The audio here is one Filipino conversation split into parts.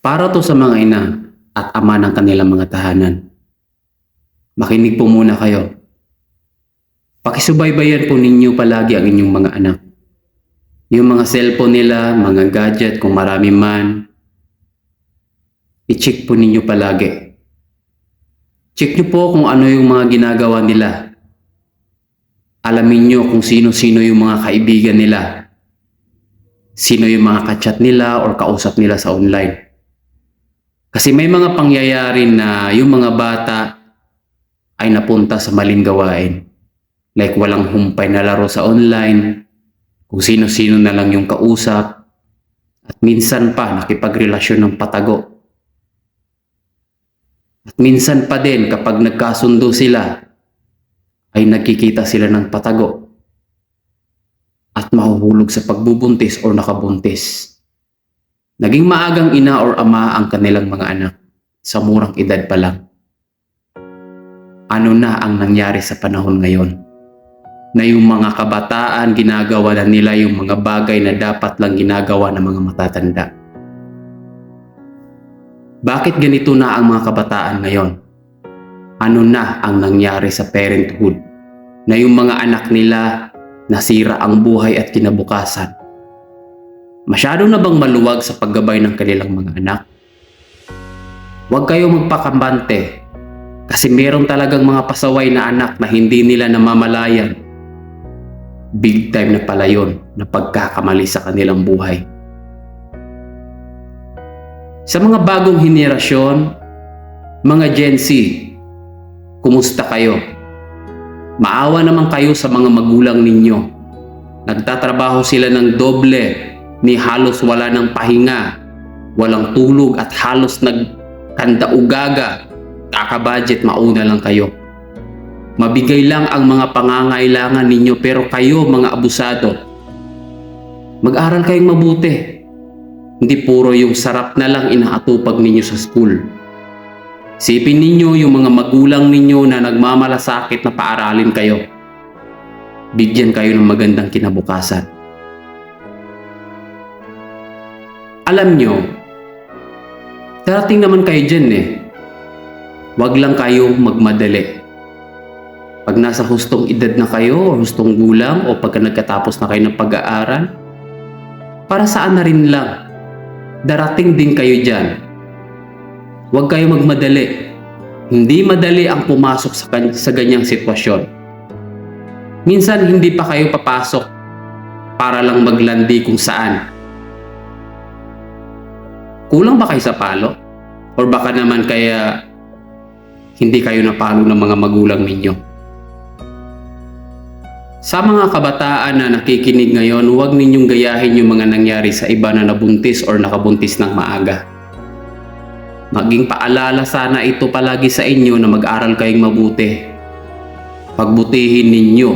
Para to sa mga ina at ama ng kanilang mga tahanan. Makinig po muna kayo. Pakisubaybayan po ninyo palagi ang inyong mga anak. Yung mga cellphone nila, mga gadget kung marami man, i-check po ninyo palagi. Check nyo po kung ano yung mga ginagawa nila. Alamin nyo kung sino-sino yung mga kaibigan nila. Sino yung mga kachat nila or kausap nila sa online. Kasi may mga pangyayari na yung mga bata ay napunta sa maling gawain. Like walang humpay na laro sa online, kung sino-sino na lang yung kausap, at minsan pa nakipagrelasyon ng patago. At minsan pa din kapag nagkasundo sila, ay nagkikita sila ng patago at mahuhulog sa pagbubuntis o nakabuntis. Naging maagang ina or ama ang kanilang mga anak sa murang edad pa lang. Ano na ang nangyari sa panahon ngayon? Na yung mga kabataan ginagawa na nila yung mga bagay na dapat lang ginagawa ng mga matatanda. Bakit ganito na ang mga kabataan ngayon? Ano na ang nangyari sa parenthood? Na yung mga anak nila nasira ang buhay at kinabukasan. Masyado na bang maluwag sa paggabay ng kanilang mga anak? Huwag kayo magpakambante kasi meron talagang mga pasaway na anak na hindi nila namamalayan. Big time na pala yun na pagkakamali sa kanilang buhay. Sa mga bagong henerasyon, mga Gen Z, kumusta kayo? Maawa naman kayo sa mga magulang ninyo. Nagtatrabaho sila ng doble ni halos wala ng pahinga, walang tulog at halos nagkanda-ugaga. Kaka-budget, mauna lang kayo. Mabigay lang ang mga pangangailangan ninyo pero kayo mga abusado. Mag-aral kayong mabuti. Hindi puro yung sarap na lang inaatupag ninyo sa school. Sipin ninyo yung mga magulang ninyo na nagmamalasakit na paaralin kayo. Bigyan kayo ng magandang kinabukasan. Alam nyo, darating naman kayo dyan eh. Huwag lang kayo magmadali. Pag nasa hustong edad na kayo o hustong gulang o pagka nagkatapos na kayo ng pag-aaral, para saan na rin lang. Darating din kayo dyan. Huwag kayo magmadali. Hindi madali ang pumasok sa, sa ganyang sitwasyon. Minsan hindi pa kayo papasok para lang maglandi kung saan. Kulang ba kayo sa palo? Or baka naman kaya hindi kayo napalo ng mga magulang ninyo? Sa mga kabataan na nakikinig ngayon, huwag ninyong gayahin yung mga nangyari sa iba na nabuntis or nakabuntis ng maaga. Maging paalala sana ito palagi sa inyo na mag-aral kayong mabuti. Pagbutihin ninyo.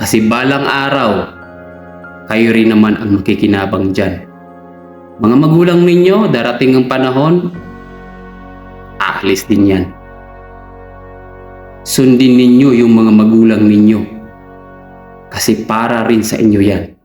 Kasi balang araw, kayo rin naman ang makikinabang dyan. Mga magulang ninyo, darating ang panahon, aalis din yan. Sundin ninyo yung mga magulang ninyo. Kasi para rin sa inyo yan.